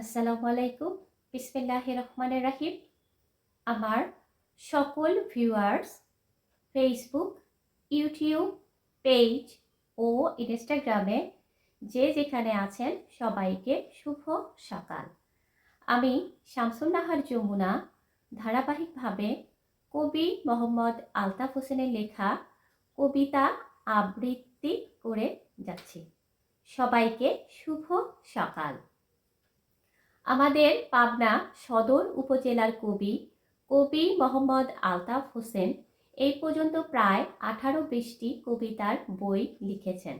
আসসালামু আলাইকুম। বিসমিল্লাহ রহমানের রাহিম। আমার সকল ভিউয়ার্স ফেসবুক ইউটিউব পেজ ও ইনস্টাগ্রামে যে যেখানে আছেন, সবাইকে শুভ সকাল। আমি শামসুন নাহার যমুনা। ধারাবাহিকভাবে কবি মোহাম্মদ আলতাফ হোসেনের লেখা কবিতা আবৃত্তি করে যাচ্ছি। সবাইকে শুভ সকাল। আমাদের পাবনা সদর উপজেলার কবি কবি মোহাম্মদ আলতাফ হোসেন এই পর্যন্ত প্রায় আঠারো বিশটি কবিতার বই লিখেছেন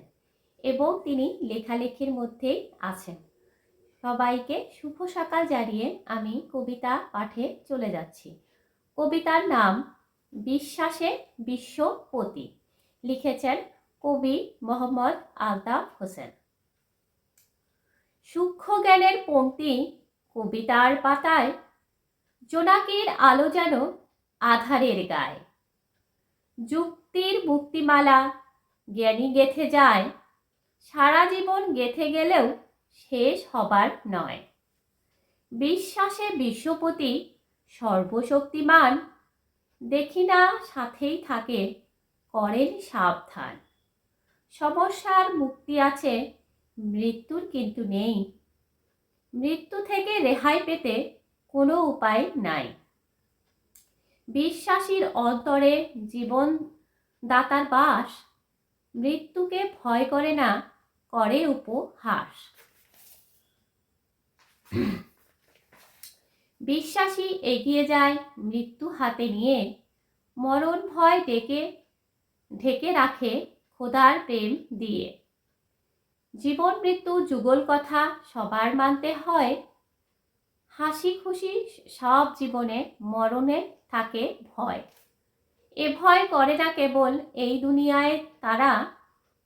এবং তিনি লেখালেখির মধ্যেই আছেন। সবাইকে শুভ সকাল জানিয়ে আমি কবিতা পাঠে চলে যাচ্ছি। কবিতার নাম বিশ্বাসে বিশ্বপতি লিখেছেন কবি মোহাম্মদ আলতাফ হোসেন। সূক্ষ্ম জ্ঞানের পংক্তি কবিতার পাতায় জোনাকির আলো যেন আধারের গায়ে। যুক্তির মুক্তিমালা জ্ঞানী গেথে যায়, সারা জীবন গেথে গেলেও শেষ হবার নয়। বিশ্বাসে বিশ্বপতি সর্বশক্তিমান, দেখি না সাথেই থাকে করেন সাবধান। সমস্যার মুক্তি আছে, মৃত্যুর কিন্তু নেই। মৃত্যু থেকে রেহাই পেতে কোনো উপায় নাই। বিশ্বাসীর অন্তরে জীবন দাতার বাস, মৃত্যুকে ভয় করে না, করে উপহাস। বিশ্বাসী এগিয়ে যায় মৃত্যু হাতে নিয়ে, মরণ ভয় ডেকে, ঢেকে রাখে খোদার প্রেম দিয়ে। জীবন মৃত্যু যুগল কথা সবার মানতে হয়। হাসি খুশি সব জীবনে মরণে থাকে ভয়। এ ভয় করে না কেবল এই দুনিয়ায় তারা।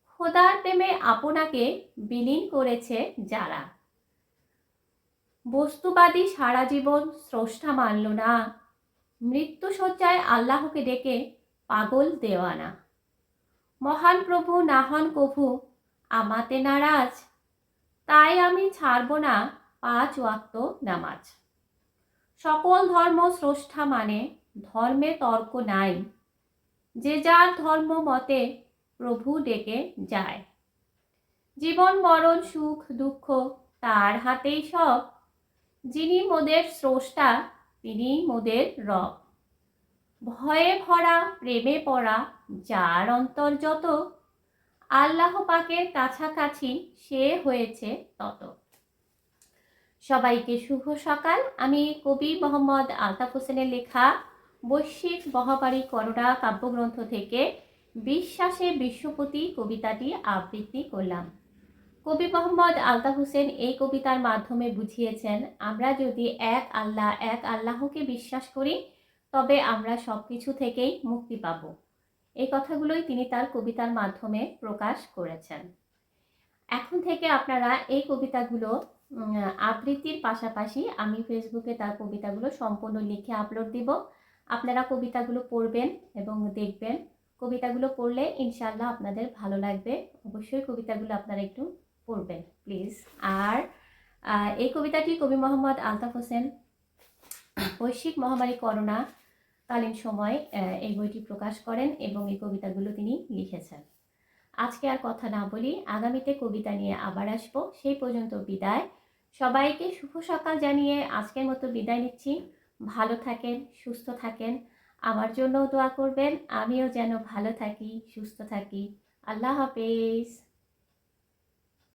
খোদার প্রেমে আপনাকে বিলীন করেছে যারা। বস্তুবাদী সারা জীবন স্রষ্টা মানল না। মৃত্যু শয্যায় আল্লাহকে ডেকে পাগল দেওয়ানা। মহান প্রভু নাহন কভু আমাতে নারাজ। তাই আমি ছাড়ব না পাঁচ ওয়াক্ত নামাজ। সকল ধর্ম স্রষ্টা মানে ধর্মে তর্ক নাই। যে যার ধর্ম মতে প্রভু ডেকে যায়। জীবন, মরণ, সুখ, দুঃখ তার হাতেই সব। যিনি মোদের স্রষ্টা, তিনি মোদের রব। ভয়ে ভরা, প্রেমে পড়া, যার অন্তর যত আল্লাহ পাকের কাছাকাছি সে হয়েছে তত। সবাইকে শুভ সকাল। আমি কবি মোহাম্মদ আলতাফ হোসেনের লেখা বৈশ্বিক মহাবারী করোনা কাব্যগ্রন্থ থেকে বিশ্বাসে বিশ্বপতি কবিতাটি আবৃত্তি করলাম। কবি মোহাম্মদ আলতাফ হোসেন এই কবিতার মাধ্যমে বুঝিয়েছেন, আমরা যদি এক আল্লাহ, এক আল্লাহকে বিশ্বাস করি, তবে আমরা সব কিছু থেকেই মুক্তি পাব। এই কথাগুলোই তিনি তার কবিতার মাধ্যমে প্রকাশ করেছেন। এখন থেকে আপনারা এই কবিতাগুলো আবৃত্তির পাশাপাশি আমি ফেসবুকে তার কবিতাগুলো সম্পূর্ণ লিখে আপলোড দিব। আপনারা কবিতাগুলো পড়বেন এবং দেখবেন। কবিতাগুলো পড়লে ইনশাল্লাহ আপনাদের ভালো লাগবে। অবশ্যই কবিতাগুলো আপনারা একটু পড়বেন প্লিজ আর এই কবিতাটি কবি মোহাম্মদ আলতাফ হোসেন বৈশ্বিক মহামারী করোনা কালীন সময় এই বইটি প্রকাশ করেন এবং এই কবিতাগুলো তিনি লিখেছেন। আজকে আর কথা না বলি, আগামীতে কবিতা নিয়ে আবার আসব। সেই পর্যন্ত বিদায়। সবাইকে শুভ সকাল জানিয়ে আজকের মতো বিদায় নিচ্ছি। ভালো থাকেন, সুস্থ থাকেন। আমার জন্য দোয়া করবেন। আমিও যেন ভালো থাকি, সুস্থ থাকি। আল্লাহ হাফেজ।